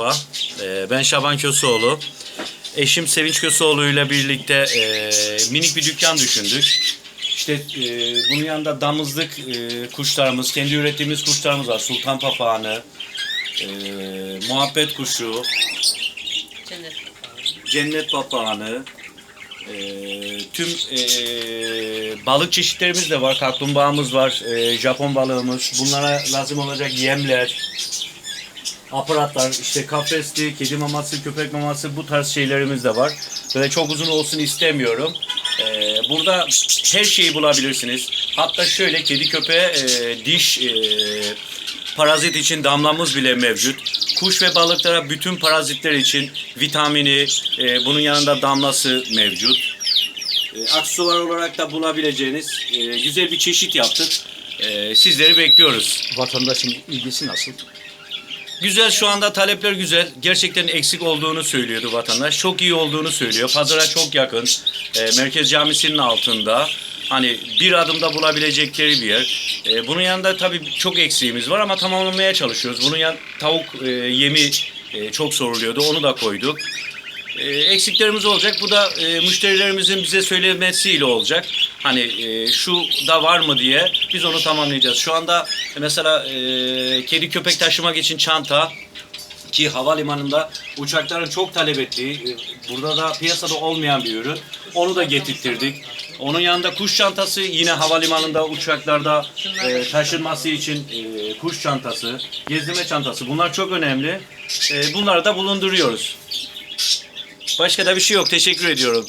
Merhaba, Ee, ben Şaban Köseoğlu. Eşim Sevinç Köseoğlu ile birlikte e, minik bir dükkan düşündük. İşte e, bunun yanında damızlık e, kuşlarımız, kendi ürettiğimiz kuşlarımız var. Sultan papağanı, e, muhabbet kuşu, Cennet. cennet papağanı, e, tüm e, balık çeşitlerimiz de var. Kaplumbağamız var, e, Japon balığımız. Bunlara lazım olacak yemler, aparatlar, işte kafesli, kedi maması, köpek maması bu tarz şeylerimiz de var. Böyle çok uzun olsun istemiyorum. Ee, burada her şeyi bulabilirsiniz. Hatta şöyle kedi köpeğe e, diş e, parazit için damlamız bile mevcut. Kuş ve balıklara bütün parazitler için vitamini, e, bunun yanında damlası mevcut. E, aksesuar olarak da bulabileceğiniz e, güzel bir çeşit yaptık. E, sizleri bekliyoruz. Vatandaşın ilgisi nasıl? Güzel şu anda talepler güzel. Gerçekten eksik olduğunu söylüyordu vatandaş. Çok iyi olduğunu söylüyor. Pazara çok yakın. E, Merkez Camisi'nin altında. Hani bir adımda bulabilecekleri bir yer. E, bunun yanında tabii çok eksiğimiz var ama tamamlamaya çalışıyoruz. Bunun yan tavuk e, yemi e, çok soruluyordu. Onu da koyduk. E, eksiklerimiz olacak. Bu da e, müşterilerimizin bize söylemesiyle olacak. Hani e, şu da var mı diye biz onu tamamlayacağız. Şu anda mesela e, kedi köpek taşımak için çanta ki havalimanında uçakların çok talep ettiği, e, burada da piyasada olmayan bir ürün. Onu da getirttirdik. Onun yanında kuş çantası yine havalimanında uçaklarda e, taşınması için e, kuş çantası, gezdirme çantası bunlar çok önemli. E, bunları da bulunduruyoruz. Başka da bir şey yok. Teşekkür ediyorum.